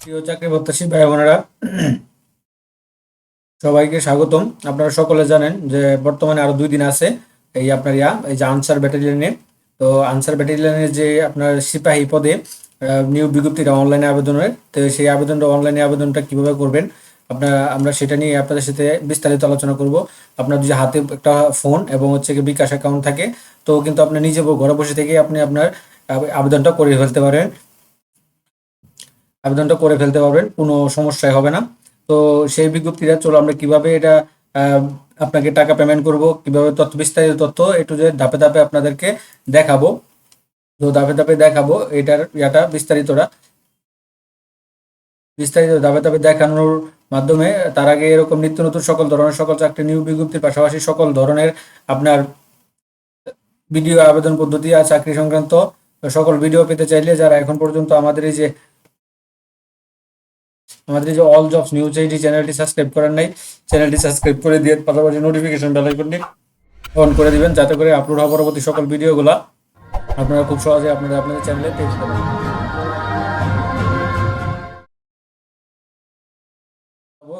প্রিয় চাকরি প্রত্যাশী ভাই বোনেরা সবাইকে স্বাগতম। আপনারা সকলে জানেন যে বর্তমানে আরও দুই দিন আছে এই আপনার ইয়া, এই যে আনসার ব্যাটালিয়নে তো আনসার ব্যাটালিয়নের যে আপনার সিপাহী পদে নিউ বিজ্ঞপ্তিটা অনলাইনে আবেদনের তো সেই আবেদনটা অনলাইনে আবেদনটা কীভাবে করবেন? আপনারা, আমরা সেটা নিয়ে আপনাদের সাথে বিস্তারিত আলোচনা করব। আপনার যদি হাতে একটা ফোন এবং হচ্ছে কি বিকাশ অ্যাকাউন্ট থাকে, তো কিন্তু আপনি নিজে ঘরে বসে থেকে আপনি আপনার আবেদনটা করে ফেলতে পারেন। আবেদনটা করে ফেলতে পারবেন, কোনো সমস্যাই হবে না। তো সেই বিজ্ঞপ্তিটা চলো আমরা কীভাবে এটা আপনাকে টাকা পেমেন্ট করব, কীভাবে তথ্য, বিস্তারিত তথ্য একটু যে ধাপে ধাপে আপনাদেরকে দেখাবো। তো ধাপে ধাপে দেখাবো, এটার ইয়াটা বিস্তারিতটা। বিস্তারিত ধাপে ধাপে দেখানোর মাধ্যমে তার আগে এরকম নিত্য নতুন সকল ধরনের, সকল চাকরি নিয়োগ বিজ্ঞপ্তির পাশাপাশি সকল ধরনের আপনার ভিডিও আবেদন পদ্ধতি আর চাকরি সংক্রান্ত সকল ভিডিও পেতে চাইলে যারা এখন পর্যন্ত আমাদের এই যে আমাদের যে অল জবস নিউজ এইটি চ্যানেলটি সাবস্ক্রাইব করেন নাই চ্যানেলটি সাবস্ক্রাইব করে দিয়ে পাশাপাশি নোটিফিকেশন বেল আইকনটি অন করে দিবেন, যাতে করে আপলোড হওয়া পরবর্তী সকল ভিডিওগুলো আপনারা খুব সহজে আপনারা আপনাদের চ্যানেলে পেয়ে পারেন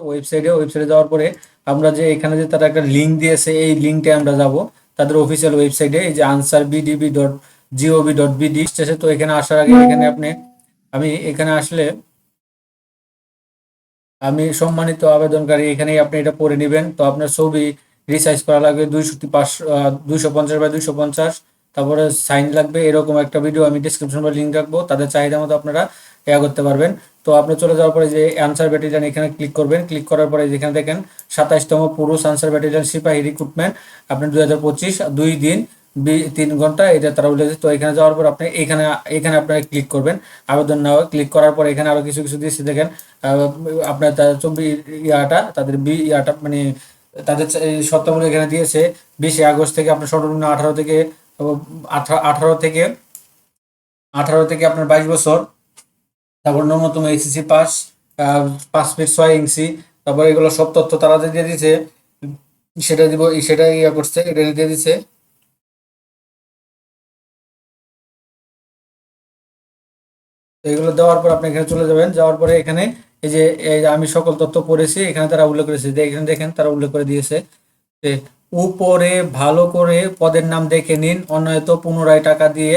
ওয়েবসাইটে ওয়েবসাইটে যাওয়ার পরে আমরা যে এখানে যে তারা একটা লিঙ্ক দিয়েছে, এই লিঙ্কটা আমরা যাব। তাদের অফিসিয়াল ওয়েবসাইটে এই যে Ansar BDB dot G O V dot BD তো এখানে আসার আগে এখানে আপনি, আমি এখানে আসলে আমি সম্মানিত আবেদনকারী, এখানেই আপনি এটা পড়ে নেবেন। তো আপনার ছবি রিসাইজ করা লাগবে দুইশো পাঁচশো দুইশো পঞ্চাশ বাই দুইশো পঞ্চাশ। তারপরে সাইন লাগবে, এরকম একটা ভিডিও আমি ডিসক্রিপশন বা লিঙ্ক রাখব। তাদের চাহিদা মতো আপনারা ইয়া করতে পারবেন। তো আপনি চলে যাওয়ার পরে যে আনসার ব্যাটালিয়ান এখানে ক্লিক করবেন। ক্লিক করার পরে যেখানে দেখেন, সাতাইশতম পুরুষ আনসার ব্যাটালিয়ান সিপাহী রিক্রুটমেন্ট আপনি দুই হাজার পঁচিশ, দুই দিন তিন ঘণ্টা এটা তারা উঠেছে তো এখানে যাওয়ার পর আপনি এখানে এখানে আপনারা ক্লিক করবেন। আবেদন নেওয়া ক্লিক করার পর এখানে আরও কিছু কিছু দিয়েছে, দেখেন আপনার তার চব্বিশ ইয়াটা, তাদের বি ইয়াটা মানে তাদের শর্তাবলী এখানে দিয়েছে, বিশে আগস্ট থেকে আপনার সর্বনিম্ন আঠারো থেকে আঠারো থেকে আঠারো থেকে আপনার বাইশ বছর। তারপর ন্যূনতম এইচএসসি পাস পাঁচ ফিট ছয় ইঞ্চি। তারপর এগুলো সব তথ্য তারা দিয়ে দিয়েছে, সেটা দিব সেটা ইয়া করছে, এটা দিয়ে দিছে এগুলো দেওয়ার পর আপনি এখানে চলে যাবেন। যাওয়ার পরে এখানে এই যে আমি সকল তথ্য পড়েছি, এখানে তারা উল্লেখ করেছে। এখানে দেখেন, তারা উল্লেখ করে দিয়েছে যে, উপরে ভালো করে পদের নাম দেখে নিন অনয়তো পুনরায় টাকা দিয়ে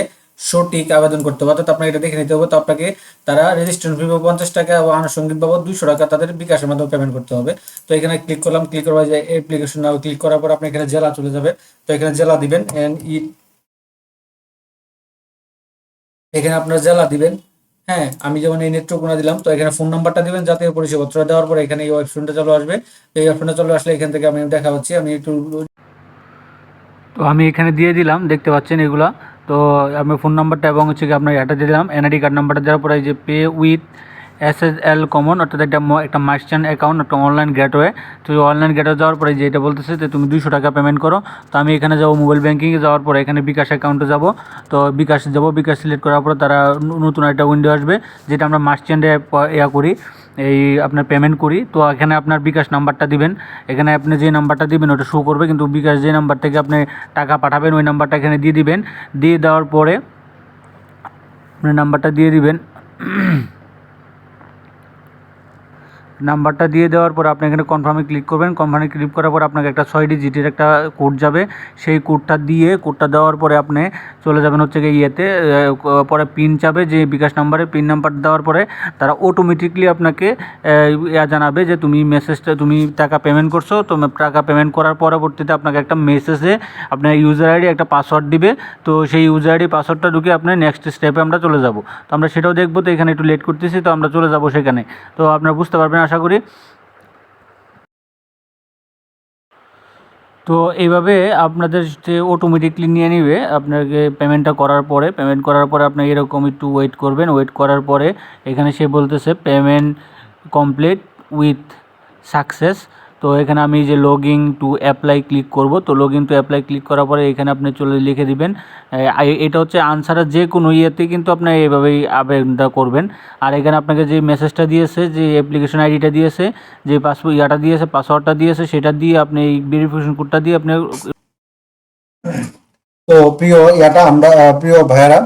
সঠিক আবেদন করতে হবে। অর্থাৎ আপনাকে এটা দেখে নিতে হবে, তো আপনাকে তারা রেজিস্ট্রেশন ফি পঞ্চাশ টাকা এবং আনুষঙ্গিক বাবদ দুইশো টাকা তাদের বিকাশের মাধ্যমে পেমেন্ট করতে হবে। তো এখানে ক্লিক করলাম ক্লিক করার যে অ্যাপ্লিকেশন নাও ক্লিক করার পর আপনি এখানে জেলা চলে যাবে তো এখানে জেলা দিবেন এন্ড ই এখানে আপনার জেলা দিবেন। হ্যাঁ আমি যেমন এই নেত্রকোনা দিলাম, তো এখানে ফোন নাম্বারটা দিবেন, জাতীয় পরিচয়পত্র দেওয়ার পর এখানে এই অপশনটা চলে আসবে। এই অপশনটা চলে আসলে এখান থেকে আমি দেখা হচ্ছে, আমি একটু তো আমি এখানে দিয়ে দিলাম, দেখতে পাচ্ছেন এগুলা। তো আমি ফোন নাম্বারটা এবং হচ্ছে কি আপনার এটা দিয়ে দিলাম এনআইডি কার্ড নাম্বারটা দেওয়ার পরে এই যে pay with S S L common অর্থাৎ একটা একটা মার্চেন্ট অ্যাকাউন্ট একটা অনলাইন গেটওয়ে তো অনলাইন গেটওয়ে যাওয়ার পরে যে এটা বলতেছে যে তুমি দুশো টাকা পেমেন্ট করো। তো আমি এখানে যাব মোবাইল ব্যাঙ্কিংয়ে যাওয়ার পরে এখানে বিকাশ অ্যাকাউন্টে যাব। তো বিকাশ যাব, বিকাশ সিলেক্ট করার পরে তারা নতুন একটা উইন্ডো আসবে, যেটা আমরা মার্চেন্টে ইয়া করি, এই আপনার পেমেন্ট করি। তো এখানে আপনার বিকাশ নাম্বারটা দিবেন। এখানে আপনি যে নাম্বারটা দিবেন, ওটা শো করবে, কিন্তু বিকাশ যে নাম্বার থেকে আপনি টাকা পাঠাবেন, ওই নাম্বারটা এখানে দিয়ে দিবেন। দিয়ে দেওয়ার পরে, আপনি নাম্বারটা দিয়ে দিবেন। নাম্বারটা দিয়ে দেওয়ার পর আপনি এখানে কনফার্মে ক্লিক করবেন। কনফার্মে ক্লিক করার পর আপনাকে একটা ছয় ডিজিটের একটা কোড যাবে। সেই কোডটা দিয়ে কোডটা দেওয়ার পরে আপনি চলে যাবেন হচ্ছে গিয়ে ইয়েতে পরে পিন চাবে যে বিকাশ নাম্বারে পিন নাম্বার দেওয়ার পরে তারা অটোমেটিকলি আপনাকে ইয়া জানাবে যে তুমি মেসেজটা তুমি টাকা পেমেন্ট করছ। তো টাকা পেমেন্ট করার পরবর্তীতে আপনাকে একটা মেসেজে আপনার ইউজার আইডি একটা পাসওয়ার্ড দিবে। তো সেই ইউজার আইডি পাসওয়ার্ডটা ঢুকে আপনি নেক্সট স্টেপে আমরা চলে যাব। তো আমরা সেটাও দেখব। তো এখানে একটু লেট করতেছি, তো আমরা চলে যাব সেখানে। তো আপনারা বুঝতে পারবেন আশা করি। তো এইভাবে আপনাদের অটোমেটিকলি নিয়ে নিবে, আপনাকে পেমেন্টটা করার পরে পেমেন্ট করার পরে আপনি এরকম একটু ওয়েট করবেন। ওয়েট করার পরে এখানে সে বলতেছে পেমেন্ট কমপ্লিট উইথ সাকসেস তো এখানে আমি যে log in to apply click করব। তো log in to apply click করার পরে এখানে আপনি চলে লিখে দিবেন। এটা হচ্ছে আনসারের যে কোনো ইয়েতে কিন্তু আপনি এইভাবেই আবেদনটা করবেন। আর এখানে আপনাকে যে মেসেজটা দিয়েছে, যে অ্যাপ্লিকেশন আইডিটা দিয়েছে, যে পাসপোর্ট ইয়াটা দিয়েছে পাসওয়ার্ডটা দিয়েছে, সেটা দিয়ে আপনি এই ভেরিফিকেশন কোডটা দিয়ে আপনি তো প্রিয় ইয়াটা আমরা, প্রিয় ভাইয়ারা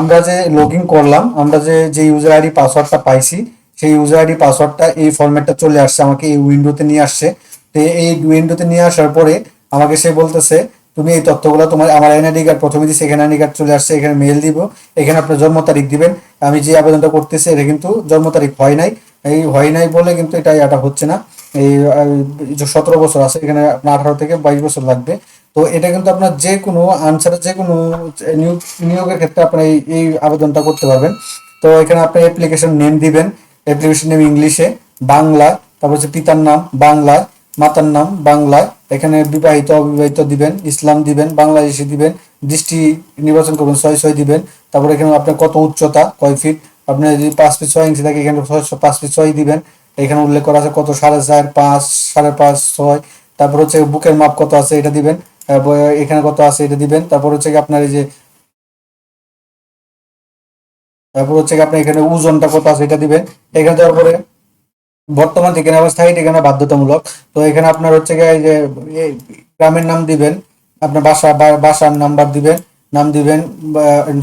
আমরা যে লগ ইন করলাম, আমরা যে যে ইউজার আইডি পাসওয়ার্ডটা পাইছি সেই ইউজার আইডি পাসওয়ার্ডটা এই ফরম্যাটটা চলে আসছে, আমাকে এই উইন্ডোতে নিয়ে আসছে। তো এই উইন্ডোতে নিয়ে আসার পরে আমাকে সে বলতেছে, তুমি এই তথ্যগুলো তোমার আমার এনআইডি কার্ড প্রথমে দিচ্ছে এখানে এনআইডি কার্ড চলে আসছে, এখানে মেল দিব। এখানে আপনার জন্ম তারিখ দিবেন। আমি যে আবেদনটা করতেছি, এটা কিন্তু জন্ম তারিখ হয় নাই। এই হয় নাই বলে কিন্তু এটা এটা হচ্ছে না। এই সতেরো বছর আছে, এখানে আপনার আঠারো থেকে বাইশ বছর লাগবে। তো এটা কিন্তু আপনার যে কোনো আনসারের যে কোনো নিয়োগ, নিয়োগের ক্ষেত্রে আপনি এই আবেদনটা করতে পারবেন। তো এখানে আপনি অ্যাপ্লিকেশন নেম দিবেন। অ্যাপ্লিকেশন নেম ইংলিশে বাংলা, তারপর হচ্ছে পিতার নাম, বাংলা, মাতার নাম, বাংলা। এখানে বিবাহিত, অবিবাহিত দিবেন, ইসলাম দিবেন, বাংলাদেশি দিবেন, দৃষ্টি নির্বাচন করবেন, ছয় ছয় দিবেন। তারপর এখানে আপনার কত উচ্চতা, কয় ফিট আপনার যদি পাঁচ ফিট ছয় ইঞ্চি থাকে, এখানে পাঁচ ফিট ছয় দিবেন। এখানে উল্লেখ করা আছে কত, সাড়ে চার, পাঁচ, সাড়ে পাঁচ, ছয়। তারপর হচ্ছে বুকের মাপ কত আছে, এটা দিবেন। এখানে কত আছে, এটা দিবেন। তারপর হচ্ছে আপনার এই যে তারপর হচ্ছে কি আপনার এখানে ওজনটা কত আছে এটা দিবেন এখানে দেওয়ার পরে বর্তমান ঠিকানা বা স্থায়ী ঠিকানা বাধ্যতামূলক। তো এখানে আপনার হচ্ছে এই যে গ্রামের নাম দিবেন, আপনার বাসা বাসার নাম্বার দিবেন, নাম দিবেন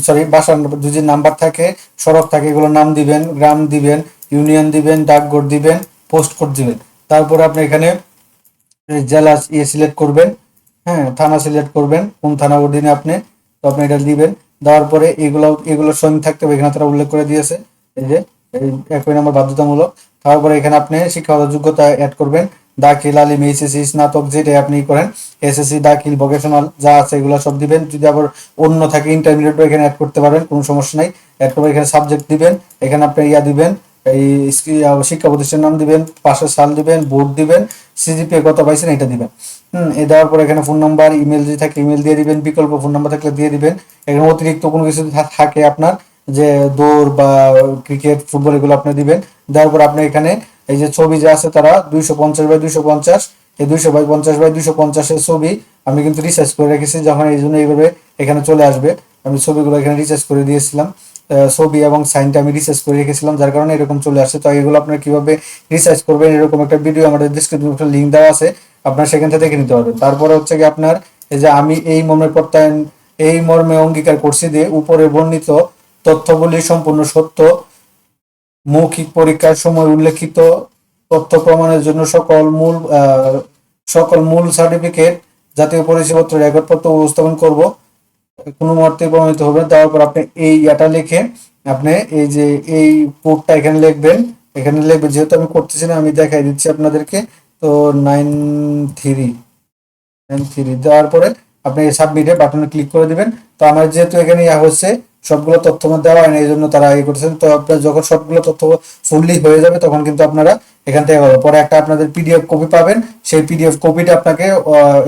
সরি বাসার যদি নাম্বার থাকে, সড়ক থাকে, এগুলো নাম দিবেন, গ্রাম দিবেন, ইউনিয়ন দিবেন, ডাকঘর দিবেন, পোস্ট কোড দিবেন। তারপরে আপনি এখানে জেলা ইয়ে সিলেক্ট করবেন হ্যাঁ থানা সিলেক্ট করবেন, কোন থানা অধীনে আপনি, তো আপনি এটা দিবেন। দেওয়ার পরে এগুলো এগুলোর সঙ্গে থাকতে হবে, এখানে তারা উল্লেখ করে দিয়েছে। এই যে একই নম্বর বাধ্যতামূলক। তারপরে এখানে আপনি শিক্ষাগত যোগ্যতা অ্যাড করবেন। দাখিল, আলিম, এইচএসসি, স্নাতক যেটাই আপনি করেন। এসএসসি, দাখিল ভোকেশনাল যা আছে এগুলো সব দিবেন। যদি আবার অন্য থাকে ইন্টারমিডিয়েট এখানে অ্যাড করতে পারবেন, কোনো সমস্যা নাই। অ্যাড করবেন, এখানে সাবজেক্ট দিবেন, এখানে আপনি ইয়া দিবেন, এই শিক্ষা প্রতিষ্ঠানের নাম দিবেন, পাশের সাল দিবেন বোর্ড দিবেন সিজিপিএ কত পাইছেন এটা দিবেন। হুম, এ দেওয়ার পর এখানে ফোন নাম্বার ইমেল যদি থাকে ইমেল দিয়ে দিবেন, বিকল্প ফোন নাম্বার থাকলে দিয়ে দিবেন। এখানে অতিরিক্ত কোনো কিছু থাকে আপনার, যে দৌড় বা ক্রিকেট ফুটবল এগুলো আপনি দিবেন। দেওয়ার পর আপনি এখানে এই যে ছবি যে আছে তারা দুইশো পঞ্চাশ বাই দুইশো পঞ্চাশ, এই দুইশো বাই পঞ্চাশ বাই দুইশো পঞ্চাশের ছবি আমি কিন্তু রিসার্চ করে রেখেছি, যখন এই জন্য এইভাবে এখানে চলে আসবে। আমি ছবিগুলো এখানে রিসার্চ করে দিয়েছিলাম। ছবি এবং সাইনটা আমি রিসার্চ করে রেখেছিলাম, যার কারণে এরকম চলে আসছে। তো এগুলো আপনারা কীভাবে রিসার্চ করবেন, এরকম একটা ভিডিও আমাদের ডিসক্রিপশন লিঙ্ক দেওয়া আছে, আপনারা সেখান থেকে দেখে নিতে পারবেন। তারপরে হচ্ছে কি আপনার, এই যে আমি এই মর্মে প্রত্যয়ন, এই মর্মে অঙ্গীকার করছি যে উপরে বর্ণিত তথ্যগুলি সম্পূর্ণ সত্য, মৌখিক পরীক্ষার সময় উল্লেখিত তথ্য প্রমাণের জন্য সকল মূল সকল মূল সার্টিফিকেট জাতীয় পরিচয়পত্র, রেকর্ডপত্র উপস্থাপন করব। কোনো মুহূর্তে প্রমাণিত হবে। তারপর আপনি এই ইয়াটা লিখে আপনি এই যে এই কোডটা এখানে লিখবেন। এখানে লিখবেন, যেহেতু আমি করতেছি না, আমি দেখাই দিচ্ছি আপনাদেরকে। তো নাইন থ্রি নাইন থ্রি, দেওয়ার পরে আপনি সাবমিটে বাটনে ক্লিক করে দিবেন। তো আমার যেহেতু এখানে ইয়া হচ্ছে, সবগুলো তথ্য দেওয়া হয় না, এই জন্য তারা ইয়ে করছেন তো আপনার যখন সবগুলো তথ্য ফুললি হয়ে যাবে, তখন কিন্তু আপনারা এখান থেকে হবে। পরে একটা আপনাদের পিডিএফ কপি পাবেন। সেই পিডিএফ কপিটা আপনাকে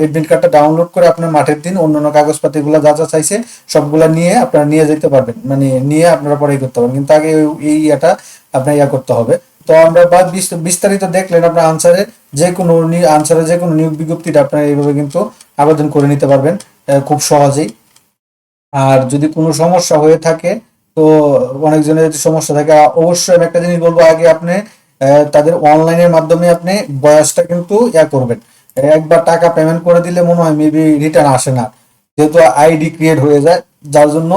এডমিট কার্ডটা ডাউনলোড করে আপনার মাঠের দিন অন্যান্য কাগজপাতিগুলো যা যা চাইছে সবগুলা নিয়ে আপনারা নিয়ে যেতে পারবেন। মানে নিয়ে আপনারা পরে করতে পারবেন। কিন্তু আগে এই ইয়াটা আপনার ইয়া করতে হবে। তো আমরা বা বিস্তারিত দেখলেন আপনার আনসারে যে কোনো আনসারে যে কোনো নিয়োগ বিজ্ঞপ্তিটা আপনারা এইভাবে কিন্তু আবেদন করে নিতে পারবেন খুব সহজেই। আর যদি কোনো সমস্যা হয়ে থাকে, তো অনেকজনের যদি সমস্যা থাকে, অবশ্যই আমি একটা জিনিস বলব, আগে আপনি তাদের অনলাইনের মাধ্যমে আপনি বয়সটা কিন্তু ইয়া করবেন। একবার টাকা পেমেন্ট করে দিলে মনে হয় মেবি রিটার্ন আসে না। যেহেতু আইডি ক্রিয়েট হয়ে যায়, যার জন্য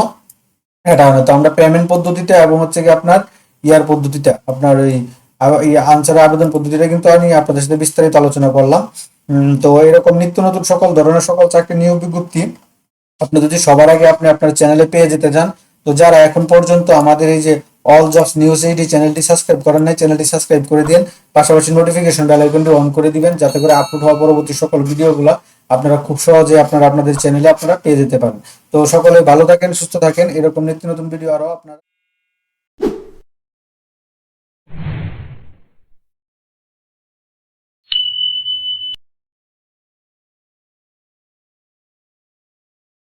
এটা হয় তো আমরা পেমেন্ট পদ্ধতিটা এবং হচ্ছে কি আপনার ইয়ার পদ্ধতিটা, আপনার ওই আনসার আবেদন পদ্ধতিটা কিন্তু আমি আপনাদের সাথে বিস্তারিত আলোচনা করলাম। তো এরকম নিত্য নতুন সকল ধরনের সকল চাকরি নিয়োগ বিজ্ঞপ্তি আপনি যদি সবার আগে আপনি আপনার চ্যানেলে পেয়ে যেতে চান, তো যারা এখন পর্যন্ত আমাদের এই যে অল জবস নিউজ এইটি চ্যানেলটি সাবস্ক্রাইব করেন নাই চ্যানেলটি সাবস্ক্রাইব করে দিন পাশাপাশি নোটিফিকেশন বেল আইকনটি অন করে দিবেন, যাতে করে আপলোড হওয়া পরবর্তী সকল ভিডিওগুলো আপনারা খুব সহজে আপনারা আপনাদের চ্যানেলে আপনারা পেয়ে যেতে পারেন। তো সকলে ভালো থাকেন, সুস্থ থাকেন। এরকম নিত্য নতুন ভিডিও আরও আপনারা